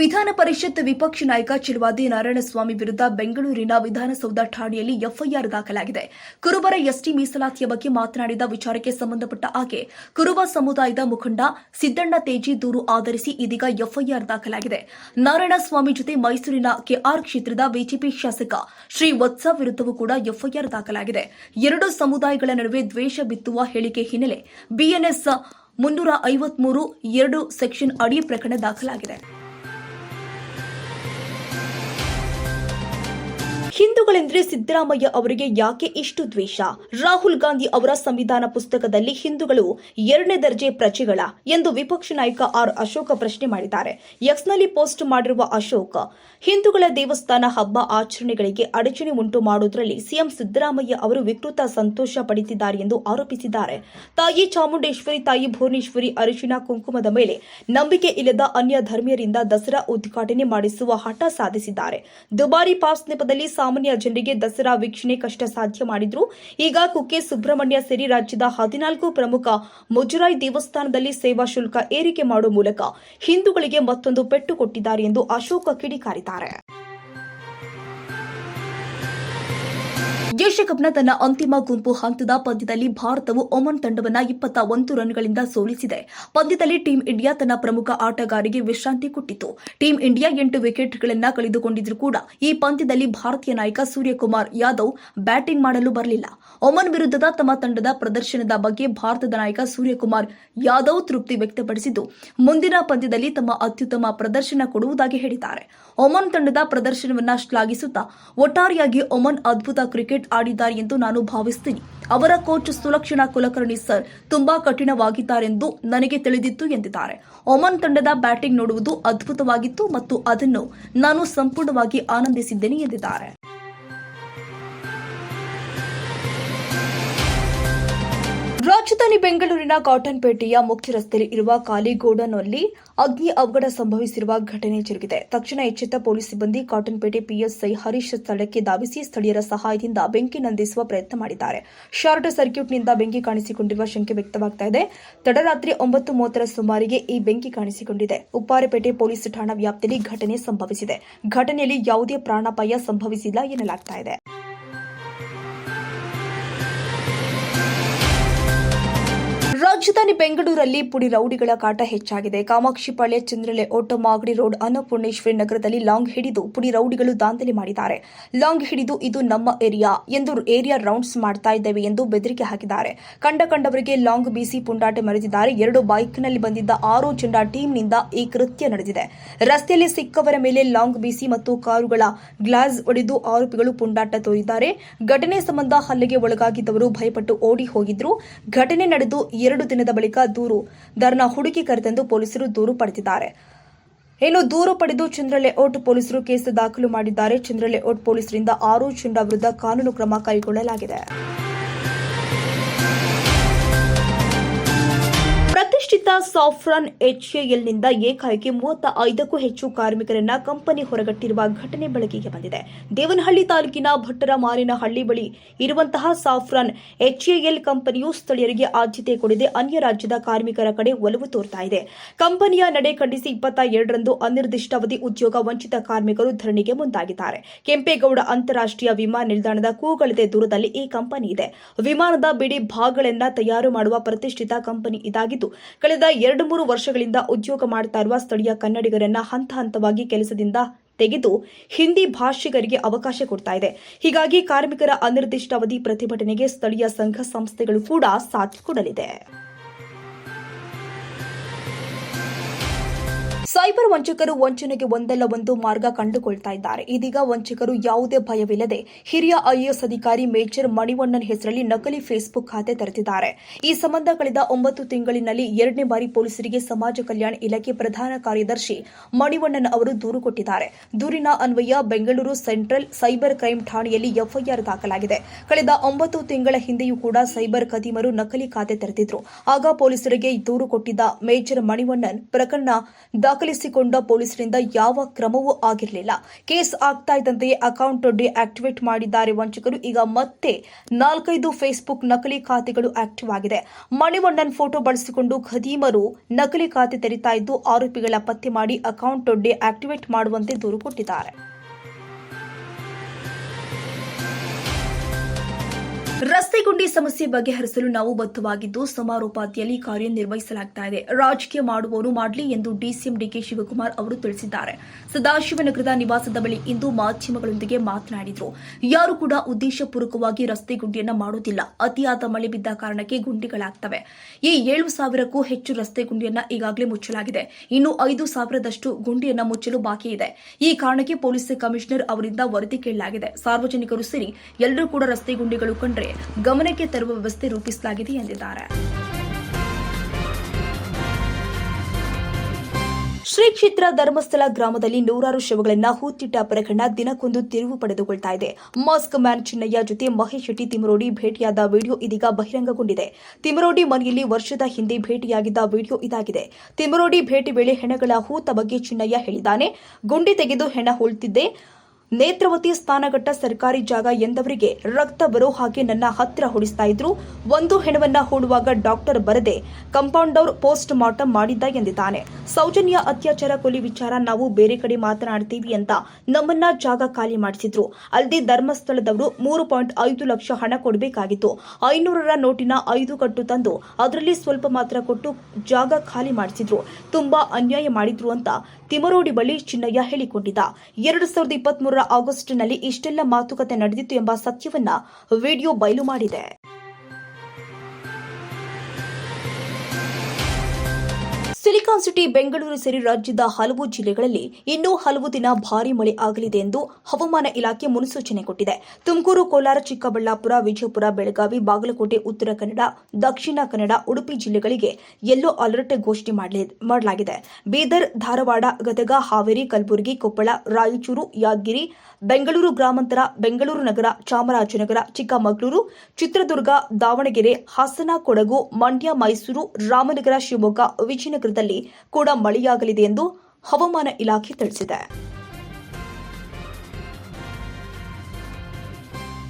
ವಿಧಾನ ಪರಿಷತ್ ವಿಪಕ್ಷ ನಾಯಕ ಚಿಲುವಾದಿ ನಾರಾಯಣಸ್ವಾಮಿ ವಿರುದ್ಧ ಬೆಂಗಳೂರಿನ ವಿಧಾನಸೌಧ ಠಾಣೆಯಲ್ಲಿ ಎಫ್ಐಆರ್ ದಾಖಲಾಗಿದೆ. ಕುರುಬರ ಎಸ್ಟಿ ಮೀಸಲಾತಿಯ ಬಗ್ಗೆ ಮಾತನಾಡಿದ ವಿಚಾರಕ್ಕೆ ಸಂಬಂಧಪಟ್ಟ ಆಕೆ, ಕುರುಬ ಸಮುದಾಯದ ಮುಖಂಡ ಸಿದ್ದಣ್ಣ ತೇಜಿ ದೂರು ಆಧರಿಸಿ ಇದೀಗ ಎಫ್ಐಆರ್ ದಾಖಲಾಗಿದೆ. ನಾರಾಯಣಸ್ವಾಮಿ ಜೊತೆ ಮೈಸೂರಿನ ಕೆಆರ್ ಕ್ಷೇತ್ರದ ಬಿಜೆಪಿ ಶಾಸಕ ಶ್ರೀ ವತ್ಸ ವಿರುದ್ಧವೂ ಕೂಡ ಎಫ್ಐಆರ್ ದಾಖಲಾಗಿದೆ. ಎರಡು ಸಮುದಾಯಗಳ ನಡುವೆ ದ್ವೇಷ ಬಿತ್ತುವ ಹೇಳಿಕೆ ಹಿನ್ನೆಲೆ ಬಿಎನ್ಎಸ್ ಮುನ್ನೂರ ಐವತ್ಮೂರು ಎರಡು ಸೆಕ್ಷನ್ ಅಡಿ ಪ್ರಕರಣ ದಾಖಲಾಗಿದೆ. ಹಿಂದೂಗಳೆಂದರೆ ಸಿದ್ದರಾಮಯ್ಯ ಅವರಿಗೆ ಯಾಕೆ ಇಷ್ಟು ದ್ವೇಷ? ರಾಹುಲ್ ಗಾಂಧಿ ಅವರ ಸಂವಿಧಾನ ಪುಸ್ತಕದಲ್ಲಿ ಹಿಂದೂಗಳು ಎರಡನೇ ದರ್ಜೆ ಪ್ರಜೆಗಳ ಎಂದು ವಿಪಕ್ಷ ನಾಯಕ ಆರ್ ಅಶೋಕ ಪ್ರಶ್ನೆ ಮಾಡಿದ್ದಾರೆ. ಎಕ್ಸ್ನಲ್ಲಿ ಪೋಸ್ಟ್ ಮಾಡಿರುವ ಅಶೋಕ್, ಹಿಂದೂಗಳ ದೇವಸ್ಥಾನ ಹಬ್ಬ ಆಚರಣೆಗಳಿಗೆ ಅಡಚಣೆ ಉಂಟು ಮಾಡುವುದರಲ್ಲಿ ಸಿಎಂ ಸಿದ್ದರಾಮಯ್ಯ ಅವರು ವಿಕೃತ ಸಂತೋಷ ಪಡಿಸಿದ್ದಾರೆ ಎಂದು ಆರೋಪಿಸಿದ್ದಾರೆ. ತಾಯಿ ಚಾಮುಂಡೇಶ್ವರಿ, ತಾಯಿ ಭುವನೇಶ್ವರಿ ಅರಿಶಿನ ಕುಂಕುಮದ ಮೇಲೆ ನಂಬಿಕೆ ಇಲ್ಲದ ಅನ್ಯ ಧರ್ಮೀಯರಿಂದ ದಸರಾ ಉದ್ಘಾಟನೆ ಮಾಡಿಸುವ ಹಠ ಸಾಧಿಸಿದ್ದಾರೆ. ದುಬಾರಿ ಪಾಸ್ ನೆಪದಲ್ಲಿ ಸಾಮಾನ್ಯ ಜನರಿಗೆ ದಸರಾ ವೀಕ್ಷಣೆ ಕಷ್ಟ ಸಾಧ್ಯ ಮಾಡಿದ್ರು. ಈಗ ಕುಕ್ಕೆ ಸುಬ್ರಹ್ಮಣ್ಯ ಸೇರಿ ರಾಜ್ಯದ ಹದಿನಾಲ್ಕು ಪ್ರಮುಖ ಮುಜರಾಯಿ ದೇವಸ್ಥಾನದಲ್ಲಿ ಸೇವಾ ಶುಲ್ಕ ಏರಿಕೆ ಮಾಡುವ ಮೂಲಕ ಹಿಂದೂಗಳಿಗೆ ಮತ್ತೊಂದು ಪೆಟ್ಟು ಕೊಟ್ಟಿದ್ದಾರೆ ಎಂದು ಅಶೋಕ ಕಿಡಿಕಾರಿದ್ದಾರೆ. ಏಷ್ಯಾ ಕಪ್ನ ತನ್ನ ಅಂತಿಮ ಗುಂಪು ಹಂತದ ಪಂದ್ಯದಲ್ಲಿ ಭಾರತವು ಒಮನ್ ತಂಡವನ್ನ ಇಪ್ಪತ್ತ ಒಂದು ರನ್ಗಳಿಂದ ಸೋಲಿಸಿದೆ. ಪಂದ್ಯದಲ್ಲಿ ಟೀಂ ಇಂಡಿಯಾ ತನ್ನ ಪ್ರಮುಖ ಆಟಗಾರಿಗೆ ವಿಶ್ರಾಂತಿ ಕೊಟ್ಟಿತು. ಟೀಂ ಇಂಡಿಯಾ ಎಂಟು ವಿಕೆಟ್ಗಳನ್ನು ಕಳೆದುಕೊಂಡಿದ್ರೂ ಕೂಡ ಈ ಪಂದ್ಯದಲ್ಲಿ ಭಾರತೀಯ ನಾಯಕ ಸೂರ್ಯಕುಮಾರ್ ಯಾದವ್ ಬ್ಯಾಟಿಂಗ್ ಮಾಡಲು ಬರಲಿಲ್ಲ. ಒಮನ್ ವಿರುದ್ಧದ ತಮ್ಮ ತಂಡದ ಪ್ರದರ್ಶನದ ಬಗ್ಗೆ ಭಾರತದ ನಾಯಕ ಸೂರ್ಯಕುಮಾರ್ ಯಾದವ್ ತೃಪ್ತಿ ವ್ಯಕ್ತಪಡಿಸಿದ್ದು, ಮುಂದಿನ ಪಂದ್ಯದಲ್ಲಿ ತಮ್ಮ ಅತ್ಯುತ್ತಮ ಪ್ರದರ್ಶನ ಕೊಡುವುದಾಗಿ ಹೇಳಿದ್ದಾರೆ. ಒಮನ್ ತಂಡದ ಪ್ರದರ್ಶನವನ್ನ ಶ್ಲಾಘಿಸುತ್ತಾ, ಒಟ್ಟಾರೆಯಾಗಿ ಒಮನ್ ಅದ್ಭುತ ಕ್ರಿಕೆಟ್ ಆಡಿದ್ದಾರೆ ಎಂದು ನಾನು ಭಾವಿಸ್ತೀನಿ. ಅವರ ಕೋಚ್ ಸುಲಕ್ಷಣಾ ಕುಲಕರ್ಣಿ ಸರ್ ತುಂಬಾ ಕಠಿಣವಾಗಿದ್ದಾರೆಂದು ನನಗೆ ತಿಳಿದಿತ್ತು ಎಂದಿದ್ದಾರೆ. ಒಮನ್ ತಂಡದ ಬ್ಯಾಟಿಂಗ್ ನೋಡುವುದು ಅದ್ಭುತವಾಗಿತ್ತು ಮತ್ತು ಅದನ್ನು ನಾನು ಸಂಪೂರ್ಣವಾಗಿ ಆನಂದಿಸಿದ್ದೇನೆ ಎಂದಿದ್ದಾರೆ. ರಾಜಧಾನಿ ಬೆಂಗಳೂರಿನ ಕಾಟನ್ಪೇಟೆಯ ಮುಖ್ಯ ರಸ್ತೆಯಲ್ಲಿ ಇರುವ ಖಾಲಿ ಅಗ್ನಿ ಅವಘಡ ಸಂಭವಿಸಿರುವ ಘಟನೆ ಜರುಗಿದೆ. ತಕ್ಷಣ ಎಚ್ಚೆತ್ತ ಪೊಲೀಸ್ ಸಿಬ್ಬಂದಿ ಕಾಟನ್ಪೇಟೆ ಪಿಎಸ್ಐ ಹರೀಶ್ ಸ್ಥಳಕ್ಕೆ ಧಾವಿಸಿ ಸ್ಥಳೀಯರ ಸಹಾಯದಿಂದ ಬೆಂಕಿ ನಂದಿಸುವ ಪ್ರಯತ್ನ ಮಾಡಿದ್ದಾರೆ. ಶಾರ್ಟ್ ಸರ್ಕ್ಯೂಟ್ನಿಂದ ಬೆಂಕಿ ಕಾಣಿಸಿಕೊಂಡಿರುವ ಶಂಕೆ ವ್ಯಕ್ತವಾಗ್ತಾ ಇದೆ. ತಡರಾತ್ರಿ ಒಂಬತ್ತು ಮೂವತ್ತರ ಸುಮಾರಿಗೆ ಈ ಬೆಂಕಿ ಕಾಣಿಸಿಕೊಂಡಿದೆ. ಉಪ್ಪಾರಪೇಟೆ ಪೊಲೀಸ್ ಠಾಣಾ ವ್ಯಾಪ್ತಿಯಲ್ಲಿ ಘಟನೆ ಸಂಭವಿಸಿದೆ. ಘಟನೆಯಲ್ಲಿ ಯಾವುದೇ ಪ್ರಾಣಾಪಾಯ ಸಂಭವಿಸಿಲ್ಲ ಎನ್ನಲಾಗ್ತಾ ರಾಜಧಾನಿ ಬೆಂಗಳೂರಲ್ಲಿ ಪುಡಿ ರೌಡಿಗಳ ಕಾಟ ಹೆಚ್ಚಾಗಿದೆ. ಕಾಮಾಕ್ಷಿಪಾಳ್ಯ ಚಂದ್ರಲೆ ಓಟೋ, ಮಾಗಡಿ ರೋಡ್, ಅನ್ನಪೂರ್ಣೇಶ್ವರಿ ನಗರದಲ್ಲಿ ಲಾಂಗ್ ಹಿಡಿದು ಪುಡಿ ರೌಡಿಗಳು ದಾಂಧಲೆ ಮಾಡಿದ್ದಾರೆ. ಲಾಂಗ್ ಹಿಡಿದು ಇದು ನಮ್ಮ ಏರಿಯಾ ಎಂದು ಏರಿಯಾ ರೌಂಡ್ಸ್ ಮಾಡ್ತಾ ಇದ್ದೇವೆ ಎಂದು ಬೆದರಿಕೆ ಹಾಕಿದ್ದಾರೆ. ಕಂಡ ಕಂಡವರಿಗೆ ಲಾಂಗ್ ಬೀಸಿ ಪುಂಡಾಟೆ ಮರೆದಿದ್ದಾರೆ. ಎರಡು ಬೈಕ್ನಲ್ಲಿ ಬಂದಿದ್ದ ಆರು ಜನ ಟೀಮ್ನಿಂದ ಈ ಕೃತ್ಯ ನಡೆದಿದೆ. ರಸ್ತೆಯಲ್ಲಿ ಸಿಕ್ಕವರ ಮೇಲೆ ಲಾಂಗ್ ಬೀಸಿ ಮತ್ತು ಕಾರುಗಳ ಗ್ಲಾಸ್ ಒಡೆದು ಆರೋಪಿಗಳು ಪುಂಡಾಟ ತೋರಿದ್ದಾರೆ. ಘಟನೆ ಸಂಬಂಧ ಹಲ್ಲೆಗೆ ಒಳಗಾಗಿದ್ದವರು ಭಯಪಟ್ಟು ಓಡಿ ಹೋಗಿದ್ರು. ಘಟನೆ ನಡೆದು ಎರಡು ದಿನದ ಬಳಿಕ ದೂರು ಧರ್ನಾ ಹುಡುಕಿ ಕರೆತಂದು ಪೊಲೀಸರು ದೂರು ಪಡೆದಿದ್ದಾರೆ. ಇನ್ನು ದೂರು ಪಡೆದು ಚಂದ್ರಲೇಔಟ್ ಪೊಲೀಸರು ಕೇಸ್ ದಾಖಲು ಮಾಡಿದ್ದಾರೆ. ಚಂದ್ರಲೇ ಓಟ್ ಪೊಲೀಸರಿಂದ ಆರು ಚಂದ್ರ ವಿರುದ್ಧ ಕಾನೂನು ಕ್ರಮ ಕೈಗೊಳ್ಳಲಾಗಿದೆ. ಸಾಫ್ರಾನ್ ಎಚ್ಎಎಲ್ನಿಂದ ಏಕಾಏಕಿ ಮೂವತ್ತ ಐದಕ್ಕೂ ಹೆಚ್ಚು ಕಾರ್ಮಿಕರನ್ನ ಕಂಪನಿ ಹೊರಗಟ್ಟಿರುವ ಘಟನೆ ಬೆಳಕಿಗೆ ಬಂದಿದೆ. ದೇವನಹಳ್ಳಿ ತಾಲೂಕಿನ ಭಟ್ಟರ ಮಾರಿನಹಳ್ಳಿ ಬಳಿ ಇರುವಂತಹ ಸಾಫ್ರಾನ್ ಎಚ್ಎಎಲ್ ಕಂಪನಿಯು ಸ್ಥಳೀಯರಿಗೆ ಆದ್ಯತೆ ಕೊಡದೆ ಅನ್ಯ ರಾಜ್ಯದ ಕಾರ್ಮಿಕರ ಕಡೆ ಒಲವು ತೋರ್ತಾ ಇದೆ. ಕಂಪನಿಯ ನಡೆ ಖಂಡಿಸಿ ಇಪ್ಪತ್ತ ಎರಡರಂದು ಅನಿರ್ದಿಷ್ಟಾವಧಿ ಉದ್ಯೋಗ ವಂಚಿತ ಕಾರ್ಮಿಕರು ಧರಣಿಗೆ ಮುಂದಾಗಿದ್ದಾರೆ. ಕೆಂಪೇಗೌಡ ಅಂತಾರಾಷ್ಟ್ರೀಯ ವಿಮಾನ ನಿಲ್ದಾಣದ ಕೂಗಳತೆ ದೂರದಲ್ಲಿ ಈ ಕಂಪನಿ ಇದೆ. ವಿಮಾನದ ಬಿಡಿ ಭಾಗಗಳನ್ನ ತಯಾರು ಮಾಡುವ ಪ್ರತಿಷ್ಠಿತ ಕಂಪನಿ ಇದಾಗಿದ್ದು, ಕಳೆದ ಎರಡು ಮೂರು ವರ್ಷಗಳಿಂದ ಉದ್ಯೋಗ ಮಾಡ್ತಾ ಇರುವ ಸ್ಥಳೀಯ ಕನ್ನಡಿಗರನ್ನ ಹಂತ ಹಂತವಾಗಿ ಕೆಲಸದಿಂದ ತೆಗೆದು ಹಿಂದಿ ಭಾಷಿಗರಿಗೆ ಅವಕಾಶ ಕೊಡ್ತಾ ಇದೆ. ಹೀಗಾಗಿ ಕಾರ್ಮಿಕರ ಅನಿರ್ದಿಷ್ಟಾವಧಿ ಪ್ರತಿಭಟನೆಗೆ ಸ್ಥಳೀಯ ಸಂಘ ಸಂಸ್ಥೆಗಳು ಕೂಡ ಸಾಥ್ ಕೊಡಲಿದೆ. ಸೈಬರ್ ವಂಚಕರು ವಂಚನೆಗೆ ಒಂದಲ್ಲ ಒಂದು ಮಾರ್ಗ ಕಂಡುಕೊಳ್ತಾ ಇದ್ದಾರೆ. ಇದೀಗ ವಂಚಕರು ಯಾವುದೇ ಭಯವಿಲ್ಲದೆ ಹಿರಿಯ ಐಎಎಸ್ ಅಧಿಕಾರಿ ಮೇಜರ್ ಮಣಿವಣ್ಣನ್ ಹೆಸರಲ್ಲಿ ನಕಲಿ ಫೇಸ್ಬುಕ್ ಖಾತೆ ತೆರೆದಿದ್ದಾರೆ. ಈ ಸಂಬಂಧ ಕಳೆದ ಒಂಬತ್ತು ತಿಂಗಳಿನಲ್ಲಿ ಎರಡನೇ ಬಾರಿ ಪೊಲೀಸರಿಗೆ ಸಮಾಜ ಕಲ್ಯಾಣ ಇಲಾಖೆ ಪ್ರಧಾನ ಕಾರ್ಯದರ್ಶಿ ಮಣಿವಣ್ಣನ್ ಅವರು ದೂರು ಕೊಟ್ಟಿದ್ದಾರೆ. ದೂರಿನ ಅನ್ವಯ ಬೆಂಗಳೂರು ಸೆಂಟ್ರಲ್ ಸೈಬರ್ ಕ್ರೈಂ ಠಾಣೆಯಲ್ಲಿ ಎಫ್ಐಆರ್ ದಾಖಲಾಗಿದೆ. ಕಳೆದ ಒಂಬತ್ತು ತಿಂಗಳ ಹಿಂದೆಯೂ ಕೂಡ ಸೈಬರ್ ಕದೀಮರು ನಕಲಿ ಖಾತೆ ತೆರೆದಿದ್ರು. ಆಗ ಪೊಲೀಸರಿಗೆ ದೂರು ಕೊಟ್ಟಿದ್ದ ಮೇಜರ್ ಮಣಿವಣ್ಣನ್ ಪ್ರಕರಣ ದಾಖಲು ದಾಖಲಿಸಿಕೊಂಡ ಪೊಲೀಸರಿಂದ ಯಾವ ಕ್ರಮವೂ ಆಗಿರಲಿಲ್ಲ. ಕೇಸ್ ಆಗ್ತಾ ಇದ್ದಂತೆಯೇ ಅಕೌಂಟ್ ಡಿಆಕ್ಟಿವೇಟ್ ಮಾಡಿದ್ದಾರೆ ವಂಚಕರು. ಈಗ ಮತ್ತೆ ನಾಲ್ಕೈದು ಫೇಸ್ಬುಕ್ ನಕಲಿ ಖಾತೆಗಳು ಆಕ್ಟಿವ್ ಆಗಿದೆ. ಮಣಿವಣ್ಣನ್ ಫೋಟೋ ಬಳಸಿಕೊಂಡು ಖದೀಮರು ನಕಲಿ ಖಾತೆ ತೆರೀತಾ ಇದ್ದು ಆರೋಪಿಗಳ ಪತ್ತೆ ಮಾಡಿ ಅಕೌಂಟ್ ಡಿಆಕ್ಟಿವೇಟ್ ಮಾಡುವಂತೆ ದೂರು ಕೊಟ್ಟಿದ್ದಾರೆ. ರಸ್ತೆ ಗುಂಡಿ ಸಮಸ್ಯೆ ಬಗೆಹರಿಸಲು ನಾವು ಬದ್ಧವಾಗಿದ್ದು ಸಮಾರೋಪಾದಿಯಲ್ಲಿ ಕಾರ್ಯನಿರ್ವಹಿಸಲಾಗ್ತಾ ಇದೆ. ರಾಜಕೀಯ ಮಾಡುವವರು ಮಾಡಲಿ ಎಂದು ಡಿಸಿಎಂ ಡಿಕೆ ಶಿವಕುಮಾರ್ ಅವರು ತಿಳಿಸಿದ್ದಾರೆ. ಸದಾಶಿವನಗರದ ನಿವಾಸದ ಬಳಿ ಇಂದು ಮಾಧ್ಯಮಗಳೊಂದಿಗೆ ಮಾತನಾಡಿದರು. ಯಾರು ಕೂಡ ಉದ್ದೇಶಪೂರ್ವಕವಾಗಿ ರಸ್ತೆ ಗುಂಡಿಯನ್ನ ಮಾಡೋದಿಲ್ಲ ಅತಿಯಾದ ಮಳೆ ಬಿದ್ದ ಕಾರಣಕ್ಕೆ ಗುಂಡಿಗಳಾಗ್ತವೆ. ಈ ಏಳು ಸಾವಿರಕ್ಕೂ ಹೆಚ್ಚು ರಸ್ತೆ ಗುಂಡಿಯನ್ನ ಈಗಾಗಲೇ ಮುಚ್ಚಲಾಗಿದೆ. ಇನ್ನು ಐದು ಸಾವಿರದಷ್ಟು ಗುಂಡಿಯನ್ನ ಮುಚ್ಚಲು ಬಾಕಿ ಇದೆ. ಈ ಕಾರಣಕ್ಕೆ ಪೊಲೀಸ್ ಕಮಿಷನರ್ ಅವರಿಂದ ವರದಿ ಕೇಳಲಾಗಿದೆ. ಸಾರ್ವಜನಿಕರು ಸೇರಿ ಎಲ್ಲರೂ ಕೂಡ ರಸ್ತೆ ಗುಂಡಿಗಳು ಕಂಡ್ರೆ ಗಮನಕ್ಕೆ ತರುವ ವ್ಯವಸ್ಥೆ ರೂಪಿಸಲಾಗಿದೆ ಎಂದಿದ್ದಾರೆ. ಶ್ರೀ ಕ್ಷೇತ್ರ ಧರ್ಮಸ್ಥಳ ಗ್ರಾಮದಲ್ಲಿ ನೂರಾರು ಶವಗಳನ್ನ ಹೂತಿಟ್ಟ ಪ್ರಕರಣ ದಿನಕ್ಕೊಂದು ತಿರುವು ಪಡೆದುಕೊಳ್ತಾ ಇದೆ. ಮಾಸ್ಕ್ ಮ್ಯಾನ್ ಚಿನ್ನಯ್ಯ ಜೊತೆ ಮಹೇಶ್ ಶೆಟ್ಟಿ ತಿಮರೋಡಿ ಭೇಟಿಯಾದ ವಿಡಿಯೋ ಇದೀಗ ಬಹಿರಂಗಗೊಂಡಿದೆ. ತಿಮರೋಡಿ ಮನೆಯಲ್ಲಿ ವರ್ಷದ ಹಿಂದೆ ಭೇಟಿಯಾಗಿದ್ದ ವಿಡಿಯೋ ಇದಾಗಿದೆ. ತಿಮರೋಡಿ ಭೇಟಿ ವೇಳೆ ಹೆಣಗಳ ಹೂತ ಬಗ್ಗೆ ಚಿನ್ನಯ್ಯ ಹೇಳಿದ್ದಾನೆ. ಗುಂಡಿ ತೆಗೆದು ಹೆಣ ಹೂಳ್ತಿದ್ದೆ ನೇತ್ರವತಿ ಸ್ಥಾನಘಟ್ಟ ಸರ್ಕಾರಿ ಜಾಗ ಎಂದವರಿಗೆ ರಕ್ತ ಬರೋ ಹಾಗೆ ನನ್ನ ಹತ್ತಿರ ಹೊಡಿಸ್ತಾ ಇದ್ರು. ಒಂದು ಹೆಣವನ್ನ ಹೂಡುವಾಗ ಡಾಕ್ಟರ್ ಬರದೆ ಕಂಪೌಂಡರ್ ಪೋಸ್ಟ್ ಮಾರ್ಟಮ್ ಮಾಡಿದ್ದ ಎಂದಿದ್ದಾನೆ. ಸೌಜನ್ಯ ಅತ್ಯಾಚಾರ ಕೊಲೆ ವಿಚಾರ ನಾವು ಬೇರೆ ಕಡೆ ಮಾತನಾಡ್ತೀವಿ ಅಂತ ನಮ್ಮನ್ನ ಜಾಗ ಖಾಲಿ ಮಾಡಿಸಿದ್ರು. ಅಲ್ಲದೆ ಧರ್ಮಸ್ಥಳದವರು ಮೂರು ಪಾಯಿಂಟ್ ಐದು ಲಕ್ಷ ಹಣ ಕೊಡಬೇಕಾಗಿತ್ತು. ಐನೂರರ ನೋಟಿನ ಐದು ಕಟ್ಟು ತಂದು ಅದರಲ್ಲಿ ಸ್ವಲ್ಪ ಮಾತ್ರ ಕೊಟ್ಟು ಜಾಗ ಖಾಲಿ ಮಾಡಿಸಿದ್ರು. ತುಂಬಾ ಅನ್ಯಾಯ ಮಾಡಿದ್ರು ಅಂತ ತಿಮರೋಡಿ ಬಳಿ ಚಿನ್ನಯ್ಯ ಹೇಳಿಕೊಂಡಿದ್ದ. ಎರಡು ಸಾವಿರದ ಇಪ್ಪತ್ಮೂರರ ಆಗಸ್ಟ್ನಲ್ಲಿ ಇಷ್ಟೆಲ್ಲ ಮಾತುಕತೆ ನಡೆದಿತ್ತು ಎಂಬ ಸತ್ಯವನ್ನ ವಿಡಿಯೋ ಬಯಲು ಮಾಡಿದೆ. ಸಿಲಿಕಾನ್ ಸಿಟಿ ಬೆಂಗಳೂರು ಸೇರಿ ರಾಜ್ಯದ ಹಲವು ಜಿಲ್ಲೆಗಳಲ್ಲಿ ಇನ್ನೂ ಹಲವು ದಿನ ಭಾರೀ ಮಳೆ ಆಗಲಿದೆ ಎಂದು ಹವಾಮಾನ ಇಲಾಖೆ ಮುನ್ಸೂಚನೆ ಕೊಟ್ಟಿದೆ. ತುಮಕೂರು, ಕೋಲಾರ, ಚಿಕ್ಕಬಳ್ಳಾಪುರ, ವಿಜಯಪುರ, ಬೆಳಗಾವಿ, ಬಾಗಲಕೋಟೆ, ಉತ್ತರ ಕನ್ನಡ, ದಕ್ಷಿಣ ಕನ್ನಡ, ಉಡುಪಿ ಜಿಲ್ಲೆಗಳಿಗೆ ಯೆಲ್ಲೋ ಅಲರ್ಟ್ ಘೋಷಣೆ ಮಾಡಲಿ- ಮಾಡಲಾಗಿದೆ. ಬೀದರ್, ಧಾರವಾಡ, ಗದಗ, ಹಾವೇರಿ, ಕಲಬುರಗಿ, ಕೊಪ್ಪಳ, ರಾಯಚೂರು, ಯಾದಗಿರಿ, ಬೆಂಗಳೂರು ಗ್ರಾಮಾಂತರ, ಬೆಂಗಳೂರು ನಗರ, ಚಾಮರಾಜನಗರ, ಚಿಕ್ಕಮಗಳೂರು, ಚಿತ್ರದುರ್ಗ, ದಾವಣಗೆರೆ, ಹಾಸನ, ಕೊಡಗು, ಮಂಡ್ಯ, ಮೈಸೂರು, ರಾಮನಗರ, ಶಿವಮೊಗ್ಗ ವಿಜಯನಗರದಲ್ಲಿ ಕೂಡ ಮಳೆಯಾಗಲಿದೆ ಎಂದು ಹವಾಮಾನ ಇಲಾಖೆ ತಿಳಿಸಿದೆ.